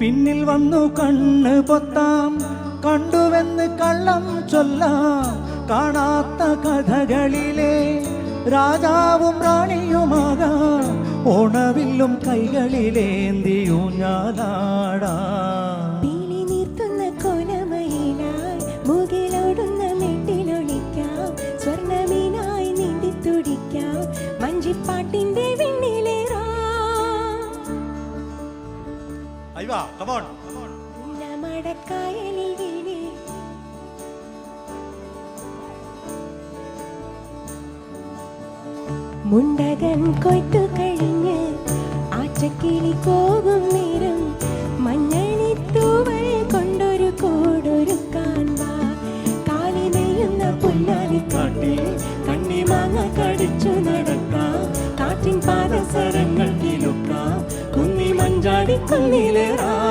പിന്നിൽ വന്നു കണ്ണ് പൊത്താം. കണ്ടുവെന്ന് കള്ളം ചൊല്ലാം. കാണാത്ത കഥകളിലെ രാജാവും റാണിയുമാകാം. ഓണവില്ലും കൈകളിലേന്തിയൂഞ്ഞാലാടാ പീലി നീർത്തുന്ന കോലമയിലായി അയ്യോ കമോൺ മുണ്ടകൻ കൊയ്ത്തു കഴിഞ്ഞ് ആച്ചക്കിളി പോകും നേരം മഞ്ഞണി തൂവൽ കൊണ്ടൊരു കൂടൊരു വാ കാലി നെയ്യുന്ന പുല്ലാലിക്കാട്ടിൽ കണ്ണി മാങ്ങ കടിച്ചു നടക്കാം. കാറ്റിൻ പാദസേ அடிக்கும் நிலரா?